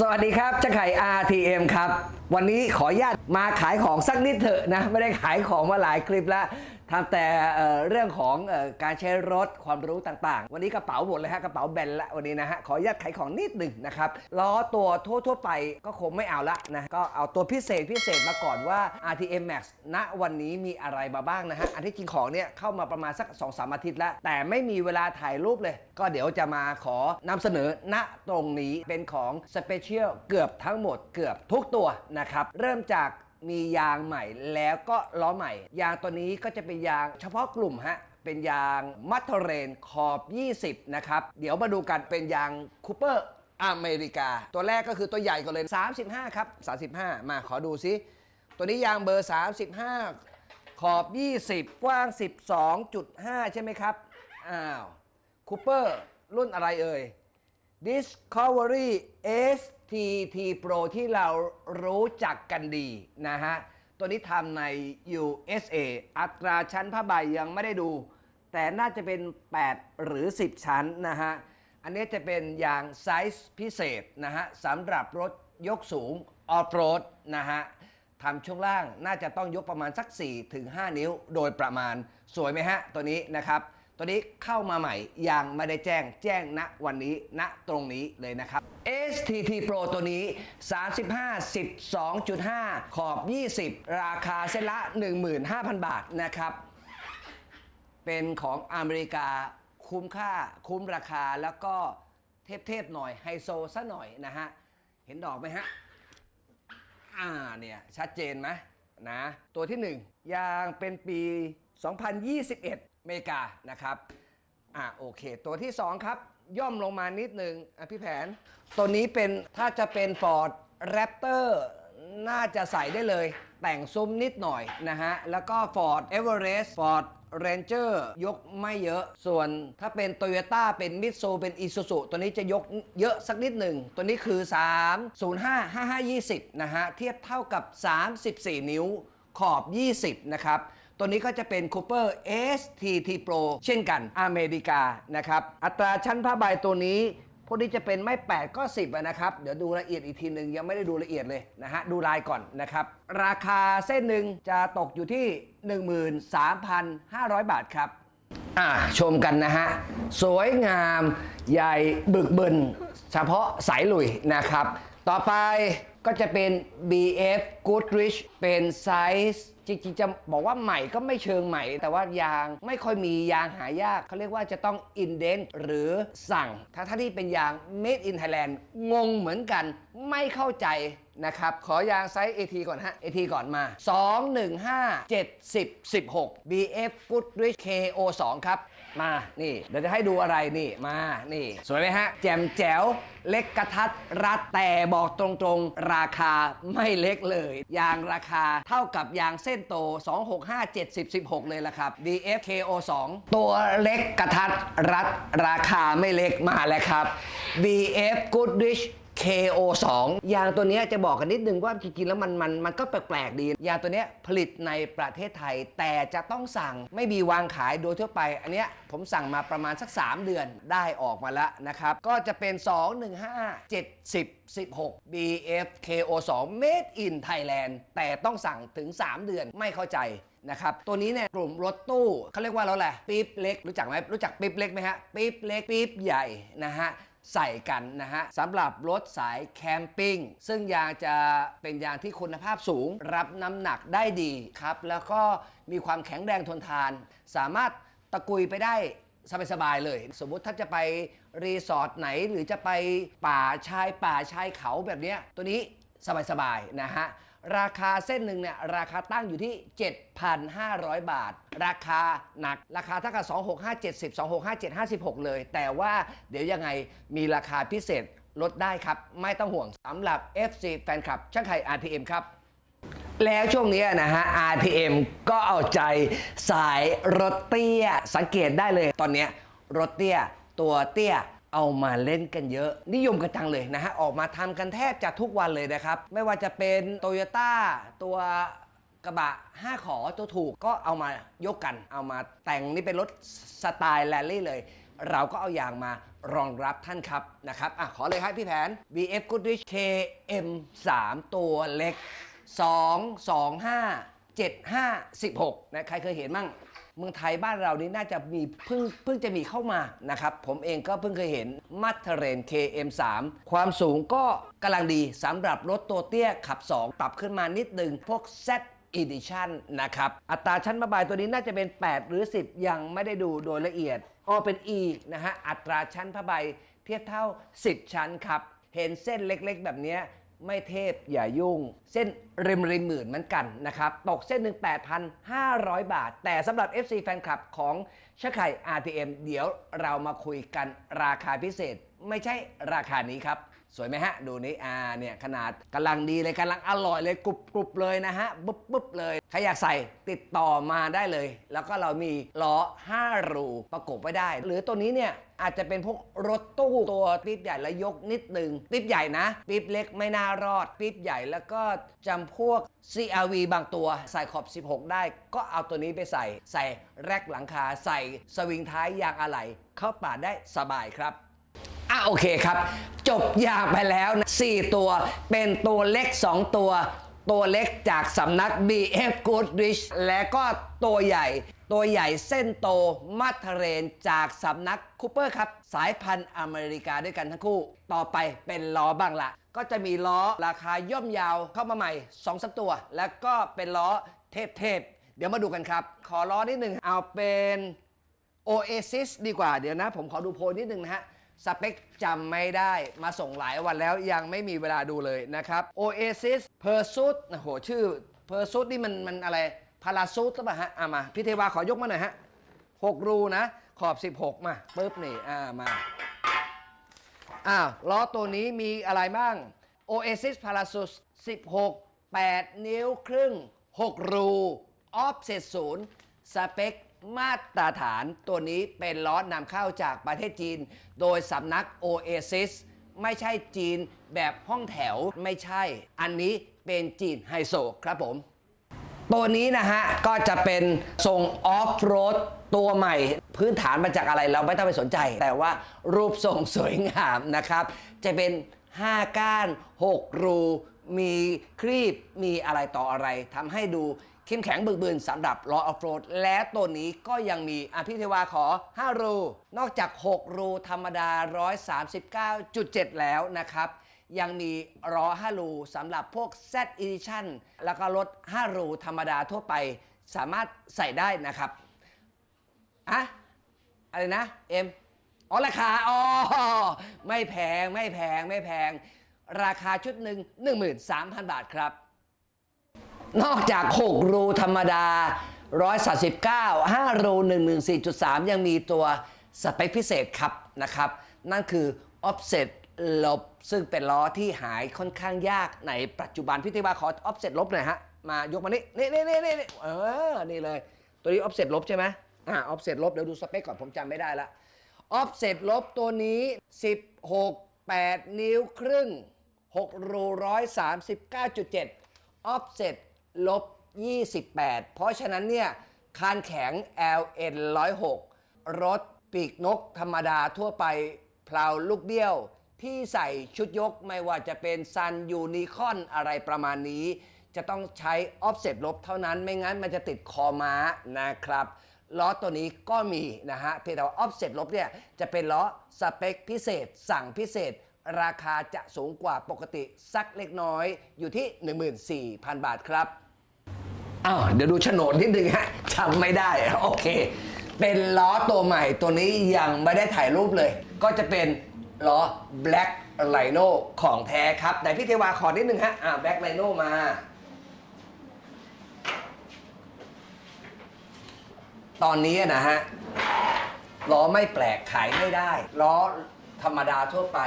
สวัสดีครับเจะไข่ RTM ครับ วันนี้ขออนุญาตมาขายของสักนิดเถอะนะ ไม่ได้ขายของมาหลายคลิปแล้ว ทำแต่เรื่องของการใช้รถความรู้ต่างๆ วันนี้กระเป๋าหมดเลยฮะกระเป๋าแบนละวันนี้นะฮะขออนุญาตขายของนิดหนึ่งนะครับล้อตัวทั่วๆไปก็คงไม่เอาละนะก็เอาตัวพิเศษพิเศษมาก่อนว่า RTM Max ณวันนี้มีอะไรมาบ้างนะฮะอันที่จริงของเนี่ยเข้ามาประมาณสัก2-3อาทิตย์แล้ว แต่ไม่มีเวลาถ่ายรูปเลย ก็เดี๋ยวจะมาขอนำเสนอณตรงนี้เป็นของสเปเชียลเกือบทั้งหมดเกือบทุกตัวนะครับเริ่มจาก มียางใหม่แล้วก็ล้อใหม่ ยางตัวนี้ก็จะเป็นยางเฉพาะกลุ่มฮะ เป็นยางมัตเทเรนขอบ 20 นะครับ เดี๋ยวมาดูกันเป็นยางคูเปอร์อเมริกา ตัวแรกก็คือตัวใหญ่ก่อนเลย 35 ครับ 35 มาขอดูซิ ตัวนี้ยางเบอร์ 35 ขอบ 20 กว้าง 12.5 ใช่ไหมครับ อ้าวคูเปอร์รุ่นอะไรเอ่ย Discovery s STT Pro ที่เรารู้จักกันดีนะฮะ ตัวนี้ทำใน USA อัตราชั้นผ้าใบยังไม่ได้ดู แต่น่าจะเป็น 8 หรือ 10 ชั้นนะฮะ อันนี้จะเป็นยางไซส์พิเศษนะฮะสำหรับรถยกสูงออฟโรดนะฮะทำช่วงล่างน่าจะต้องยกประมาณสัก4ถึง5นิ้วโดยประมาณสวยไหมฮะ ตัวนี้นะครับ ตัวนี้เข้ามาใหม่ยังไม่ได้แจ้งแจ้งณวันนี้ณตรงนี้เลยนะครับ STT Pro ตัวนี้ 35 12.5 ขอบ 20 ราคาเส้นละ 15,000 บาทนะครับ เป็นของอเมริกาคุ้มค่าคุ้มราคาแล้วก็เทพๆหน่อยไฮโซซะหน่อยนะฮะ เห็นดอกไหมฮะ อ่าเนี่ย ชัดเจนไหมนะ ตัวที่ 1 ยางเป็นปี 2021อ เมริกานะครับอ่าโอเค ตัวที่ 2 ครับ ย่อมลงมานิดนึงอะพี่แผน ตัวนี้เป็นถ้าจะเป็น Ford Raptor น่าจะใส่ได้เลย แต่งซุ้มนิดหน่อยนะฮะ แล้วก็ Ford Everest Ford Ranger ยกไม่เยอะ ส่วนถ้าเป็น Toyota เป็น Mitsu เป็น Isuzu ตัวนี้จะยกเยอะสักนิดหนึ่ง ตัวนี้คือ 305 5520 นะฮะ เทียบเท่ากับ 34 นิ้วขอบ 20 นะครับ ตัวนี้ก็จะเป็น Cooper STT Pro เช่นกันอเมริกานะครับ อัตราชั้นผ้าใบตัวนี้พวกนี้จะเป็นไม่ 8 ก็ 10นะครับ เดี๋ยวดูละเอียดอีกทีหนึ่งยังไม่ได้ดูละเอียดเลยนะฮะ ดูลายก่อนนะครับ ราคาเส้นหนึ่งจะตกอยู่ที่ 13,500 บาทครับ อ่าชมกันนะฮะ สวยงามใหญ่บึกบึน เฉพาะสายลุยนะครับ ต่อไปก็จะเป็น BF Goodrich เป็นไซส์ จริงๆจะบอกว่าใหม่ก็ไม่เชิงใหม่ แต่ว่ายางไม่ค่อยมียางหายากเขาเรียกว่าจะต้องอินเดนหรือสั่งถ้าถ้าที่เป็นยาง made in Thailand งงเหมือนกันไม่เข้าใจนะครับ ขอยางไซส์ AT ก่อนฮะ AT ก่อนมา 215 70 16 BF Goodrich KO 2 ครับ มานี่เดี๋ยวจะให้ดูอะไรนี่มานี่ สวยไหมฮะ แจ่มแจ๋ว เล็กกระทัดรัดแต่บอกตรงๆ ราคาไม่เล็กเลย ยางราคาเท่ากับยางเส้นโต 265 70 16 เลยละครับ DF KO 2 ตัวเล็กกระทัดรัดราคาไม่เล็กมาแล้วครับ BF Goodrich KO 2 ยางตัวนี้จะบอกกันนิดนึงว่าจริงๆแล้วมันมันมันก็แปลกๆดี ยางตัวนี้ผลิตในประเทศไทย แต่จะต้องสั่งไม่มีวางขายโดยทั่วไป อันเนี้ยผมสั่งมาประมาณสัก 3 เดือนได้ออกมาแล้วนะครับ ก็จะเป็น 215 70 16 BF KO 2 Made in Thailand แต่ต้องสั่งถึง 3 เดือนไม่เข้าใจนะครับ ตัวนี้เนี่ยกลุ่มรถตู้เขาเรียกว่ารถอะไรปี๊บเล็ก รู้จักไหมรู้จักปี๊บเล็กไหมฮะปี๊บเล็กปี๊บใหญ่นะฮะ ใส่กันนะฮะสำหรับรถสายแคมปิ้งซึ่งยางจะเป็นยางที่คุณภาพสูง รับน้ำหนักได้ดีครับ แล้วก็มีความแข็งแรงทนทาน สามารถตะกุยไปได้สบายๆเลย สมมุติถ้าจะไปรีสอร์ทไหนหรือจะไปป่าชายป่าชายเขาแบบเนี้ยตัวนี้สบายๆนะฮะ ราคาเส้นหนึ่งเนี่ยราคาตั้งอยู่ที่ 7,500 บาท ราคาหนัก ราคาเท่ากับ26570 265 756 เลย แต่ว่าเดี๋ยวยังไงมีราคาพิเศษลดได้ครับ ไม่ต้องห่วงสำหรับ FC แฟนคลับช่างไข่ RTM ครับ แล้วช่วงนี้นะฮะ RTM ก็เอาใจสายรถเตี้ย สังเกตได้เลยตอนนี้รถเตี้ย ตัวเตี้ย เอามาเล่นกันเยอะ นิยมกันจังเลยนะฮะ ออกมาทำกันแทบจะทุกวันเลยนะครับ ไม่ว่าจะเป็นโตโยต้าตัวกระบะ 5 ขอตัวถูกก็เอามายกกัน เอามาแต่งนี่เป็นรถสไตล์แรลลี่เลย เราก็เอาอย่างมารองรับท่านครับนะครับอะขอเลยครับพี่แผน BF Goodrich KM 3 ตัวเล็ก 2 2 5 7 5 16นะใครเคยเห็นมั่ง เมืองไทยบ้านเรานี่น่าจะมีเพิ่งเพิ่งจะมีเข้ามานะครับ ผมเองก็เพิ่งเคยเห็นมัตเทเรน KM3 ความสูงก็กำลังดีสำหรับรถตัวเตี้ยขับ 2 ปรับขึ้นมานิดนึง พวก Z Edition นะครับ อัตราชั้นระบายตัวนี้น่าจะเป็น 8 หรือ 10 ยังไม่ได้ดูโดยละเอียดอ้อเป็น E นะฮะ อัตราชั้นผ้าใบเทียบเท่า 10 ชั้นครับ เห็นเส้นเล็กๆ แบบนี้ ไม่เทพอย่ายุ่ง เส้นริมริมหมื่นเหมือนกันนะครับ ตกเส้นหนึ่ง8,500 บาท แต่สำหรับ FC แฟนคลับของชะไข่ RTM เดี๋ยวเรามาคุยกันราคาพิเศษ ไม่ใช่ราคานี้ครับ สวยไหมฮะ ดูนี้อ่าเนี่ยขนาดกำลังดีเลยกำลังอร่อยเลยกรุบกรุบเลยนะฮะปุ๊บปุ๊บเลยใครอยากใส่ติดต่อมาได้เลย แล้วก็เรามีล้อ 5 รูประกบไว้ได้ หรือตัวนี้เนี่ยอาจจะเป็นพวกรถตู้ตัวปี๊บใหญ่แล้วยกนิดนึงปี๊บใหญ่นะปี๊บเล็กไม่น่ารอดปี๊บใหญ่แล้วก็จำพวก CRV บางตัวใส่ขอบ 16 ได้ ก็เอาตัวนี้ไปใส่ ใส่แรกหลังคา ใส่สวิงท้ายยางอะไหล่เข้าป่าได้สบายครับ อะโอเคครับ จบยางไปแล้วนะ4ตัว เป็นตัวเล็ก 2 ตัว ตัวเล็กจากสำนัก BF Goodrich และก็ตัวใหญ่ ตัวใหญ่เส้นโตมัทเรนจากสำนักคูเปอร์ครับ สายพันธุ์อเมริกาด้วยกันทั้งคู่ ต่อไปเป็นล้อบ้างละก็จะมีล้อราคาย่อมยาวเข้ามาใหม่2อสตัว แล้วก็เป็นล้อเทพๆเดี๋ยวมาดูกันครับ ขอล้อนิดหนึ่งเอาเป็น Oasis ดีกว่าเดี๋ยวนะ ผมขอดูโพลนิดหนึ่งนะฮะ สเปคจำไม่ได้มาส่งหลายวันแล้วยังไม่มีเวลาดูเลยนะครับ Oasis Pursuit โอ้โหชื่อ Pursuit นี่มันมันอะไรพาราซูตหรือเปล่าฮะอะมาพี่เทวาขอยกมาหน่อยฮะ6รูนะ ขอบ 16 มาปึ๊บนี่อ่ามาอ้าวล้อตัวนี้มีอะไรบ้าง Oasis Parasus 16 8 นิ้วครึ่ง 6 รู ออฟเซตศูนย์สเปค มาตรฐานตัวนี้เป็นล้อนำเข้าจากประเทศจีน โดยสำนัก Oasis ไม่ใช่จีนแบบห้องแถวไม่ใช่ อันนี้เป็นจีนไฮโซครับผม ตัวนี้นะฮะ ก็จะเป็นทรงออฟโรดตัวใหม่ พื้นฐานมาจากอะไรเราไม่ต้องไปสนใจ แต่ว่ารูปทรงสวยงามนะครับ จะเป็น 5 ก้าน 6 รู มีครีบมีอะไรต่ออะไรทำให้ดู เข้มแข็งบึกบืนสำหรับล้อออฟโรดและตัวนี้ก็ยังมีอภิเทวาขอ 5 รู นอกจาก 6 รูธรรมดา 139.7 แล้วนะครับ ยังมีล้อ5รูสำหรับพวก Z Edition แล้วก็รถ 5 รูธรรมดาทั่วไปสามารถใส่ได้นะครับอะอะไรนะ เอ็มอ๋อราคาอ๋อไม่แพงไม่แพงไม่แพง ราคาชุดหนึ่ง13,000 บาทครับ นอกจาก 6 รูธรรมดา 139 5 รู 114.3 ยังมีตัวสเปคพิเศษครับนะครับ นั่นคือ offset ลบ ซึ่งเป็นล้อที่หายค่อนข้างยากในปัจจุบันพี่ติวาขอ offset ลบหน่อยฮะ มายกมานี่นี่นี่นี่นี่เออ นี่เลย ตัวนี้ offset ลบใช่ไหมอ่า offset ลบ เดี๋ยวดูสเปคก่อนผมจำไม่ได้ละ offset ลบตัวนี้ 16 8 นิ้วครึ่ง6รู139.7 offset ลบ 28 เพราะฉะนั้นเนี่ยคานแข็ง LN 106 รถปีกนกธรรมดาทั่วไปเพลาลูกเบี้ยว ที่ใส่ชุดยกไม่ว่าจะเป็นซันยูนิคอนอะไรประมาณนี้ จะต้องใช้ offset ลบเท่านั้นไม่งั้นมันจะติดคอม้านะครับล้อตัวนี้ก็มีนะฮะเพียงแต่ว่า offset ลบเนี่ยจะเป็นล้อสเปคพิเศษ สั่งพิเศษ ราคาจะสูงกว่าปกติสักเล็กน้อยอยู่ที่ 14,000 บาทครับ อ้าวเดี๋ยวดูโฉนดนิดนึงฮะจำไม่ได้โอเค เป็นล้อตัวใหม่ตัวนี้ยังไม่ได้ถ่ายรูปเลย ก็จะเป็นล้อ Black Rhino ของแท้ครับไหนพี่เทวาขอนิดนึงฮะอ่า Black Rhino มาตอนนี้นะฮะล้อไม่แปลกขายไม่ได้ล้อธรรมดาทั่วไป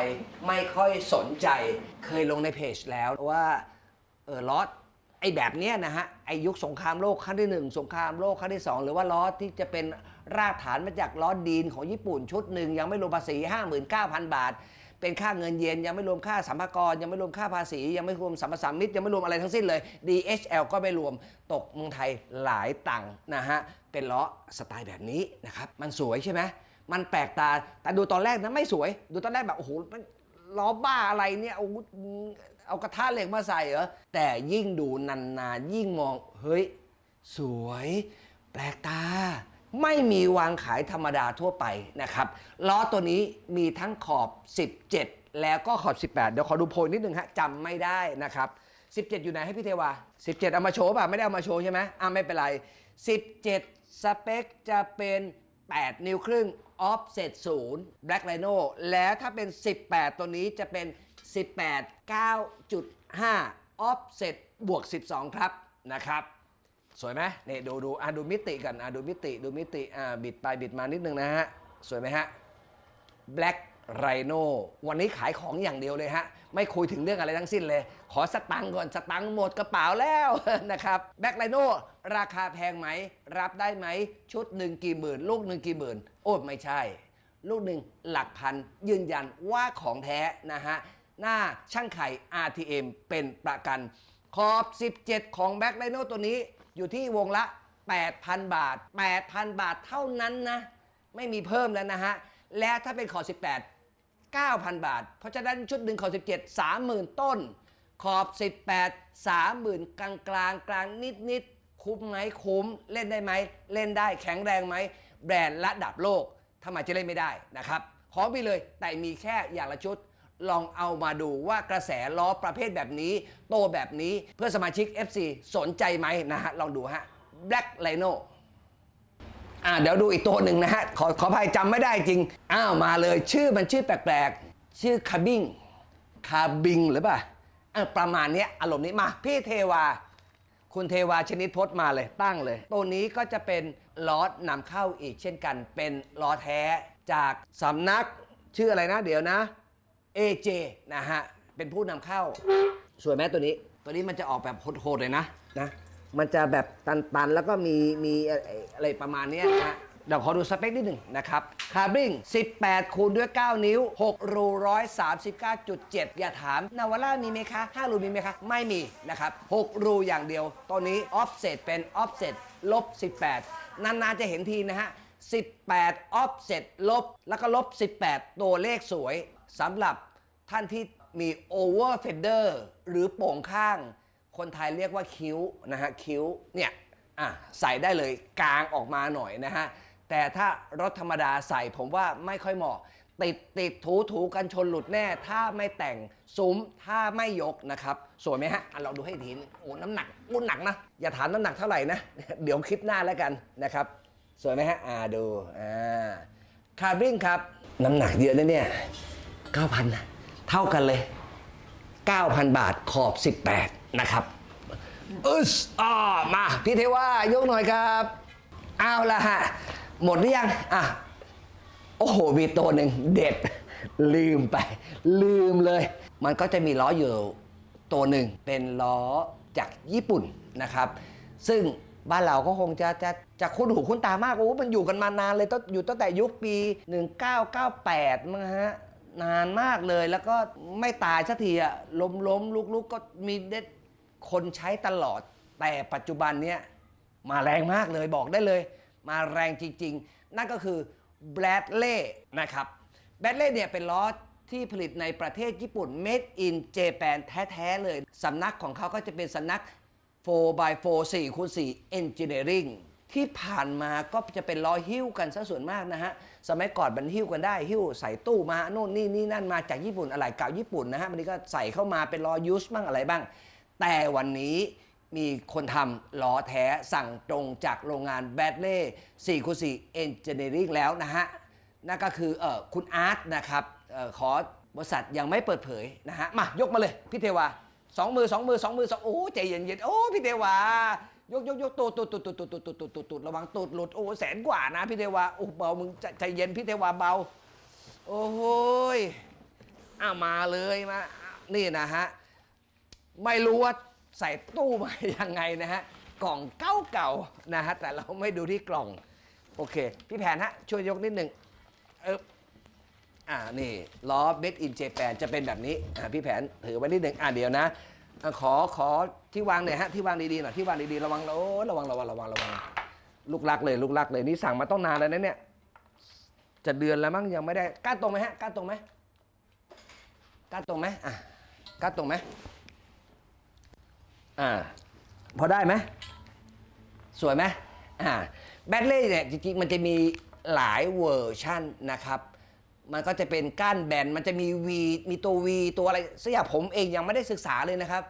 ไม่ค่อยสนใจเคยลงในเพจแล้วว่าเออล้อ ไอ้แบบเนี้ยนะฮะไอ้ยุคสงครามโลกครั้งที่หนึ่งสงครามโลกครั้งที่สองหรือว่าล้อที่จะเป็นรากฐานมาจากล้อดีนของญี่ปุ่นชุดหนึ่งยังไม่รวมภาษี 59,000 บาท เป็นค่าเงินเยนยังไม่รวมค่าสัมภาระยังไม่รวมค่าภาษี ยังไม่รวมสัมปสามิตยังไม่รวมอะไรทั้งสิ้นเลย DHL ก็ไม่รวมตกเมืองไทยหลายตังค์นะฮะเป็นล้อสไตล์แบบนี้นะครับมันสวยใช่ไหมมันแปลกตาแต่ดูตอนแรกนะไม่สวย ดูตอนแรกแบบโอ้โหล้อบ้าอะไรเนี่ยเอา เอากระทะเหล็กมาใส่เหรอ แต่ยิ่งดูนานๆ ยิ่งมอง เฮ้ย สวย แปลกตา ไม่มีวางขายธรรมดาทั่วไปนะครับ ล้อตัวนี้มีทั้งขอบ 17 แล้วก็ขอบ 18 เดี๋ยวขอดูโพยนิดนึงฮะจำไม่ได้นะครับ 17 อยู่ไหนให้พี่เทวา 17 เอามาโชว์ป่ะ ไม่ได้เอามาโชว์ใช่ไหมอ่าไม่เป็นไร 17 สเปคจะเป็น 8 นิ้วครึ่ง offset 0 black rhino แล้วถ้าเป็น 18 ตัวนี้จะเป็น 18 9.5 offset บวก 12 ครับนะครับ สวยไหมนี่ดูดูอะดูมิติกันอะดูมิติดูมิติอ่าบิดไปบิดมานิดนึงนะฮะ สวยไหมฮะ Black Rhino วันนี้ขายของอย่างเดียวเลยฮะ ไม่คุยถึงเรื่องอะไรทั้งสิ้นเลย ขอสตังค์ก่อน สตังค์หมดกระเป๋าแล้วนะครับ Black Rhino ราคาแพงไหม รับได้ไหม ชุดหนึ่งกี่หมื่น ลูกหนึ่งกี่หมื่น โอ้ไม่ใช่ ลูกหนึ่งหลักพันยืนยันว่าของแท้นะฮะ หน้าช่างไข่ RTM เป็นประกัน ขอบ 17 ของ Black Rhino ตัวนี้อยู่ที่วงละ 8,000 บาท 8,000 บาทเท่านั้นนะ ไม่มีเพิ่มแล้วนะฮะ และถ้าเป็นขอบ 18 9,000 บาท เพราะฉะนั้นชุดหนึ่งขอบ 17 30,000 ต้น ขอบ 18 30,000 กลางกลางกลางนิดนิดคุ้มไหมคุ้มเล่นได้ไหม เล่นได้แข็งแรงไหม แบรนด์ระดับโลกทำไมจะเล่นไม่ได้นะครับ ขอไปเลยแต่มีแค่อย่างละชุด ลองเอามาดูว่ากระแสล้อประเภทแบบนี้ โตแบบนี้เพื่อสมาชิก FC สนใจไหมนะฮะ ลองดูฮะ Black Rhino อ่าเดี๋ยวดูอีกตัวหนึ่งนะฮะ ขอขออภัยจำไม่ได้จริง อ้าว มาเลยชื่อมันชื่อแปลกๆ ชื่อคาบิงคาบิงหรือเปล่าออประมาณนี้อารมณ์นี้มา พี่เทวา คุณเทวาชนิดพจน์มาเลยตั้งเลย ตัวนี้ก็จะเป็นล้อนำเข้าอีกเช่นกัน เป็นล้อแท้จากสำนักชื่ออะไรนะเดี๋ยวนะ AJ นะฮะ เป็นผู้นำเข้า สวยไหมตัวนี้ ตัวนี้มันจะออกแบบโหดๆเลยนะนะ มันจะแบบตันๆ แล้วก็มีมีอะไรประมาณเนี้ยนะเดี๋ยวขอดูสเปคนิดหนึ่งนะครับคาร์บิง18 คูณด้วย 9 นิ้ว 6 รู 139.7 อย่าถาม นาวาร่ามีไหมคะ 5 รูมีไหมคะ ไม่มีนะครับ 6 รูอย่างเดียว ตัวนี้ offset เป็น offset ลบ 18 นานๆ จะเห็นทีนะฮะ 18 offset ลบ แล้วก็ลบ 18 ตัวเลขสวย สำหรับท่านที่มี over fender หรือโป่งข้าง คนไทยเรียกว่าคิ้วนะฮะคิ้วเนี่ยอะใส่ได้เลยกลางออกมาหน่อยนะฮะ แต่ถ้ารถธรรมดาใส่ผมว่าไม่ค่อยเหมาะ ติดติดถูถูกันชนหลุดแน่ ถ้าไม่แต่งซุ้มถ้าไม่ยกนะครับ สวยไหมฮะอะเราดูให้ทีนโอ้น้ำหนักอุ้นหนักนะ อย่าถามน้ำหนักเท่าไหร่นะ เดี๋ยวคลิปหน้าแล้วกันนะครับ สวยไหมฮะอ่าดูอ่าคาร์บิงครับ น้ำหนักเยอะนะเนี่ย 9,000นะเท่ากันเลย 9,000 บาทขอบ 18 นะครับอึสอ่อมาพี่เทว่ายกหน่อยครับเอาละฮะ หมดหรือยัง อะ โอ้โห มีตัวหนึ่งเด็ด ลืมไป ลืมเลย มันก็จะมีล้ออยู่ตัวหนึ่ง เป็นล้อจากญี่ปุ่นนะครับ ซึ่งบ้านเราก็คงจะจะจะคุ้นหูคุ้นตามาก โอ้ มันอยู่กันมานานเลยตั้งอยู่ตั้งแต่ยุคปี 1998มั้งฮะ นานมากเลยแล้วก็ไม่ตายสักทีอะล้มล้มลุกลุกก็มีเด็ดคนใช้ตลอด แต่ปัจจุบันเนี้ยมาแรงมากเลยบอกได้เลย มาแรงจริง ๆ นั่นก็คือ Bradley นะครับ Bradley เนี่ยเป็นล้อที่ผลิตในประเทศญี่ปุ่น Made in Japan แท้ ๆ เลย สำนักของเขาก็จะเป็นสำนัก 4x4 4คูณ4 Engineering ที่ผ่านมาก็จะเป็นล้อหิ้วกันซะส่วนมากนะฮะ สมัยก่อนมันหิ้วกันได้ หิ้วใส่ตู้มาโน่นนี่นี่นั่นมาจากญี่ปุ่นอะไรเก่าญี่ปุ่นนะฮะวันนี้ก็ใส่เข้ามาเป็นล้อยูสบ้างอะไรบ้าง แต่วันนี้มีคนทำล้อแท้สั่งตรงจากโรงงานแบดเล่4คูณ4 Engineering แล้วนะฮะ นั่นก็คือเออคุณอาร์ตนะครับเออขอบริษัทยังไม่เปิดเผยนะฮะ มายกมาเลยพี่เทวาสองมือสองมือสองมือสองโอ้ใจเย็นๆโอ้พี่เทวา ยกยกยกตูดตูดตูดตูดตูดตูดตูดตูดตูดตูดระวังตูดหลุดโอ้แสนกว่านะพี่เทวาโอ้เบามึงใจใจเย็นพี่เทวาเบา โอ้โหยอ้ามาเลยมานี่นะฮะไม่รู้ว่าใส่ตู้มายังไงนะฮะกล่องเก่าเก่าๆนะฮะแต่เราไม่ดูที่กล่อง โอเค พี่แผนฮะช่วยยกนิดหนึ่งเอออ่านี่ล้อเบ d อินเจแปนจะเป็นแบบนี้อ่าพี่แผนถือไว้นิดหนึ่งอ่าเดี๋ยวนะ อะขอขอที่วางหน่อยฮะที่วางดีๆหน่อยที่วางดีๆระวังโอ้ระวังระวังระวังระวังลูกรักเลยลูกรักเลยนี่สั่งมาต้องนานแล้วนะเนี่ย จะเดือนแล้วมั้งยังไม่ได้ก้าตรงไหมฮะก้าตรงไหมก้าตรงไหมอะก้าตรงไหมอ่าพอได้ไหมสวยไหมอ่าแบตเล่เนี่ยจริงๆมันจะมีหลายเวอร์ชันนะครับ มันก็จะเป็นก้านแบน มันจะมี V มีตัว V ตัวอะไรสักอย่างผมเองยังไม่ได้ศึกษาเลยนะครับ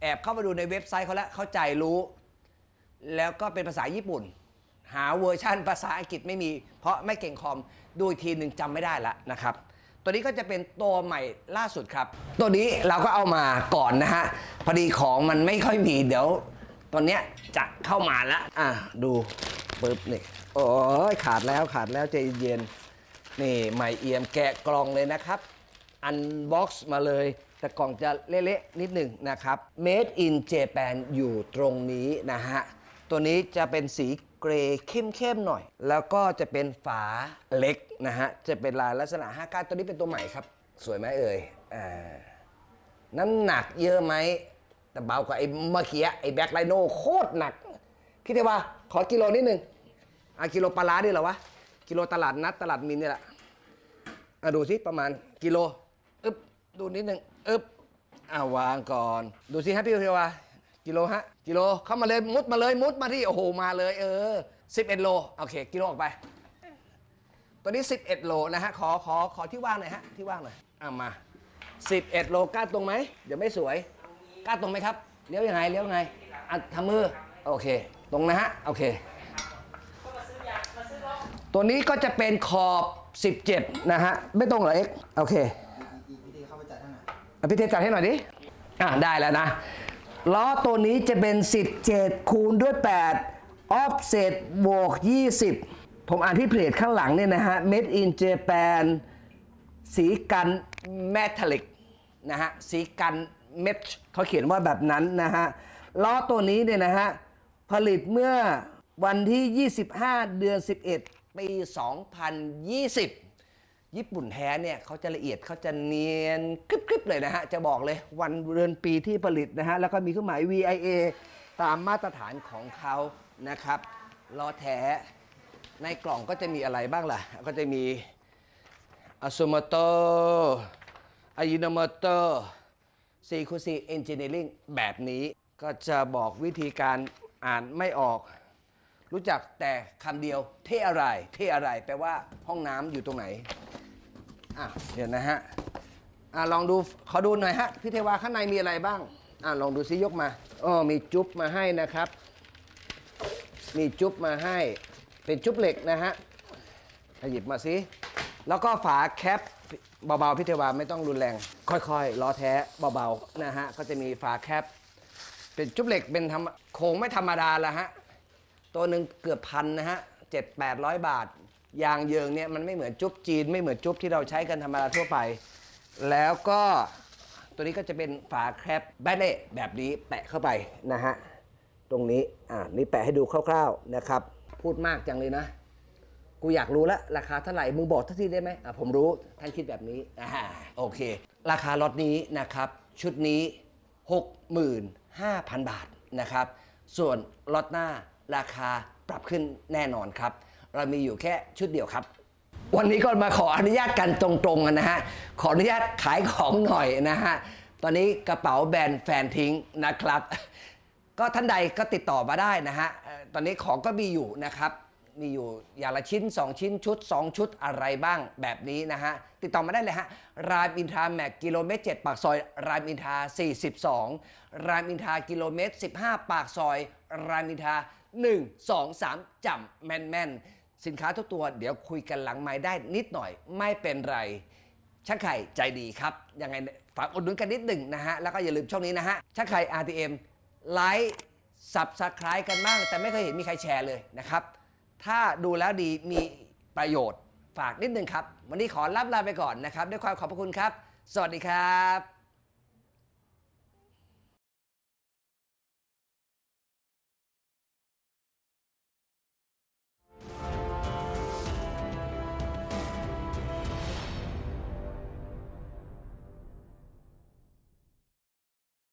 แอบเข้าไปดูในเว็บไซต์เขาแล้วเข้าใจรู้ แล้วก็เป็นภาษาญี่ปุ่น หาเวอร์ชั่นภาษาอังกฤษไม่มี เพราะไม่เก่งคอมดูอีกทีหนึ่งจำไม่ได้ละนะครับ ตัวนี้ก็จะเป็นตัวใหม่ล่าสุดครับ ตัวนี้เราก็เอามาก่อนนะฮะพอดีของมันไม่ค่อยมีเดี๋ยวตอนเนี้ยจะเข้ามาแล้วอะดูปึ๊บนี่โอ้ยขาดแล้วขาดแล้วใจเย็นๆ นี่ใหม่เอี่ยมแกะกล่องเลยนะครับ อันบ็อกซ์มาเลย แต่กล่องจะเละๆนิดหนึ่งนะครับ Made in Japan อยู่ตรงนี้นะฮะ ตัวนี้จะเป็นสีเกรย์เข้มๆหน่อย แล้วก็จะเป็นฝาเล็กนะฮะ จะเป็นลายลักษณะ5ก้านตัวนี้เป็นตัวใหม่ครับ สวยไหมเอ่ยอ่าน้ำหนักเยอะไหมแต่เบากว่าไอ้เมื่อกี้ไอ้แบ็คไลโนโคตรหนัก คิดได้ว่าขอกิโลนิดหนึ่งอะกิโลปลาร้าดิเหรอวะ กิโลตลาดนัดตลาดมินนี่แหละอะดูสิประมาณกิโลอึ๊บดูนิดหนึ่งอึ๊บอ่าวางก่อน ดูสิฮะพี่เทวากิโลฮะกิโลเข้ามาเลยมุดมาเลยมุดมาที่โอ้โหมาเลย เออ11โลโอเคกิโลออกไปตัวนี้ 11 โลนะฮะขอขอขอที่ว่างหน่อยฮะที่ว่างหน่อยอะมา 11 โลก้าตรงไหมเดี๋ยวไม่สวยก้าตรงไหมครับเลี้ยวยังไงเลี้ยวยังไงอะทำมือโอเค ตรงนะฮะโอเค ตัวนี้ก็จะเป็นขอบ 17 นะฮะ ไม่ตรงเหรอเอ็กโอเคอีกวิธีเข้าไปจัดให้หน่อยอะพี่เทจัดให้หน่อยดิ อะ ได้แล้วนะ ล้อตัวนี้จะเป็น 17 คูณด้วย8 offset บวก 20 ผมอ่านที่เพจข้างหลังเนี่ยนะฮะ made in Japan สีกันเมทัลลิกนะฮะ สีกันเม็ดเขาเขียนว่าแบบนั้นนะฮะ ล้อตัวนี้เนี่ยนะฮะ ผลิตเมื่อวันที่ 25 เดือน 11 ปี 2020 ญี่ปุ่นแท้เนี่ยเขาจะละเอียดเขาจะเนียนกริบๆเลยนะฮะ จะบอกเลยวันเดือนปีที่ผลิตนะฮะ แล้วก็มีเครื่องหมาย VIA ตามมาตรฐานของเขานะครับล้อแท้ในกล่องก็จะมีอะไรบ้างล่ะ ก็จะมีอ s ูม t o อายิน m o t o ซีคูซีเอนจิเนียริงแบบนี้ก็จะบอกวิธีการอ่านไม่ออก รู้จักแต่คำเดียว เท่อะไร เท่อะไร แปลว่าห้องน้ำอยู่ตรงไหน อะ เดี๋ยวนะฮะ อะลองดูขอดูหน่อยฮะพี่เทวาข้างในมีอะไรบ้าง อะลองดูซิยกมาอ๋อมีจุ๊บมาให้นะครับ มีจุ๊บมาให้ เป็นจุ๊บเหล็กนะฮะหยิบมาสิแล้วก็ฝาแคปเบาๆพี่เทวาไม่ต้องรุนแรง ค่อยๆล้อแท้เบาๆนะฮะก็จะมีฝาแคป เป็นจุ๊บเหล็กเป็นธรรมโครงไม่ธรรมดาละฮะ ตัวหนึ่งเกือบพันนะฮะเจ็ดแปดร้อยบาท ยางเยิงเนี่ยมันไม่เหมือนจุ๊บจีน ไม่เหมือนจุ๊บที่เราใช้กันธรรมดาทั่วไป แล้วก็ตัวนี้ก็จะเป็นฝาแคปแบนเล่แบบนี้แปะเข้าไปนะฮะ ตรงนี้ อ่า นี่แปะให้ดูคร่าวๆนะครับ พูดมากจังเลยนะ กูอยากรู้ล้วราคาเท่าไหร่ มึงบอกทักทีได้ไหมอะผมรู้ ท่านคิดแบบนี้ อ่า โอเค ราคาล็อตนี้นะครับ ชุดนี้ 65,000 บาทนะครับ ส่วนล็อตหน้า ราคาปรับขึ้นแน่นอนครับ เรามีอยู่แค่ชุดเดียวครับ วันนี้ก็มาขออนุญาตกันตรงๆกันนะฮะ ขออนุญาตขายของหน่อยนะฮะ ตอนนี้กระเป๋าแบรนด์แฟนทิ้งนะครับ ก็ท่านใดก็ติดต่อมาได้นะฮะ ตอนนี้ของก็มีอยู่นะครับ มีอยู่อย่างละชิ้น 2 ชิ้นชุด 2 ชุดอะไรบ้างแบบนี้นะฮะ ติดต่อมาได้เลยฮะ รามอินทราแม็กกิโลเมตร7ปากซอยรามอินทรา42 รามอินทรากิโลเมตร 15 ปากซอยรามอินทรา 1 2 3จำแม่นๆ สินค้าทุกตัวเดี๋ยวคุยกันหลังไม้ได้นิดหน่อยไม่เป็นไรช่างไข่ใจดีครับ ยังไงฝากอุดหนุนกันนิดหนึ่งนะฮะ แล้วก็อย่าลืมช่องนี้นะฮะช่างไข่ RTM ไลค์สับสไครกันบ้าง แต่ไม่เคยเห็นมีใครแชร์เลยนะครับ ถ้าดูแล้วดีมีประโยชน์ฝากนิดหนึ่งครับ วันนี้ขอลาลาไปก่อนนะครับ ด้วยความขอบพระคุณครับ สวัสดีครับ